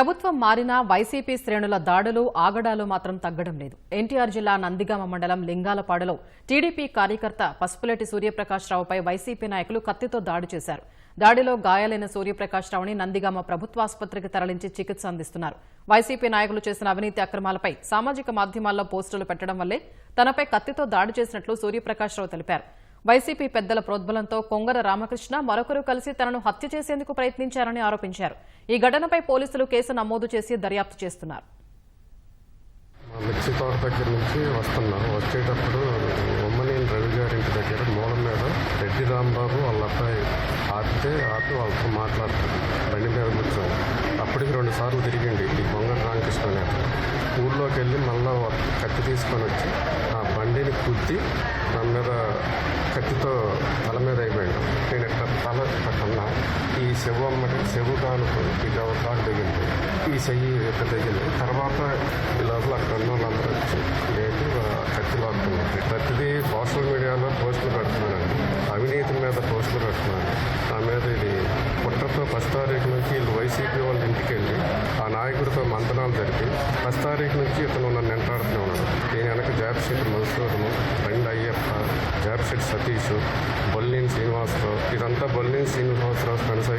ప్రభుత్వం మారినా వైసీపీ శ్రేణుల దాడులు ఆగడాలు మాత్రం తగ్గడం లేదు. ఎన్టీఆర్ జిల్లా నందిగామ మండలం లింగాలపాడులో టీడీపీ కార్యకర్త పసుపులేటి సూర్యప్రకాశ్రావుపై వైసీపీ నాయకులు కత్తితో దాడి చేశారు. దాడిలో గాయాలైన సూర్యప్రకాశ్రావుని నందిగామ ప్రభుత్వాసుపత్రికి తరలించి చికిత్స అందిస్తున్నారు. వైసీపీ నాయకులు చేసిన అవినీతి అక్రమాలపై సామాజిక మాధ్యమాల్లో పోస్టులు పెట్టడం వల్లే తనపై కత్తితో దాడి చేసినట్లు సూర్యప్రకాశ్రావు తెలిపారు. వైసీపీ పెద్దల ప్రోద్బలంతో కొంగర రామకృష్ణ మరొకరు కలిసి తనను హత్య చేసేందుకు ప్రయత్నించారని ఆరోపించారు. ఈ ఘటనపై పోలీసులు కేసు నమోదు చేసి దర్యాప్తు చేస్తున్నారు. మా మిర్చి తోట దగ్గర నుంచి వస్తున్నాం. వచ్చేటప్పుడు ఉమ్మనేని రవి గారి ఇంటి దగ్గర మూలం మీద రెడ్డి రాంబాబు వాళ్ళ అబ్బాయి ఆపితే ఆపి వాళ్ళతో మాట్లాడుతుంది. బండి మీద కూర్చొని. అప్పటికి రెండు సార్లు తిరిగింది ఈ బొంగ రామకృష్ణ నేత ఊళ్ళోకి వెళ్ళి మళ్ళీ కత్తి తీసుకొని వచ్చి ఆ బండిని కుద్ది కత్తితో తల మీద అయిపోయాడు నేను ఎట్ట తల కన్నా ఈ శవ అమ్మటి చెవు కానుకొని ఇక కాడు తగిలింది ఈ చెయ్యి యొక్క దిగింది తర్వాత ఈ లోపల అక్కడ ఉన్న వచ్చి లేదు కత్తి లాక్కున్నారు ప్రతిదీ సోషల్ మీడియాలో పోస్టులు పెడుతున్నానండి అవినీతి మీద పోస్టులు పెడుతున్నాను నా మీద ఇది కుట్రతో ఫస్ట్ తారీఖు నుంచి వీళ్ళు వైసీపీ వాళ్ళ ఇంటికి వెళ్ళి ఆ నాయకుడితో మంతనాలు జరిపి ఫస్ట్ తారీఖు నుంచి ఇతను నన్ను జాబిషెట్టి సతీష్ బొల్లిని శ్రీనివాసరావు ఇదంతా బొల్లిని శ్రీనివాసరావు ఫ్రెండ్ సైకిల్లో జరుగుతుంది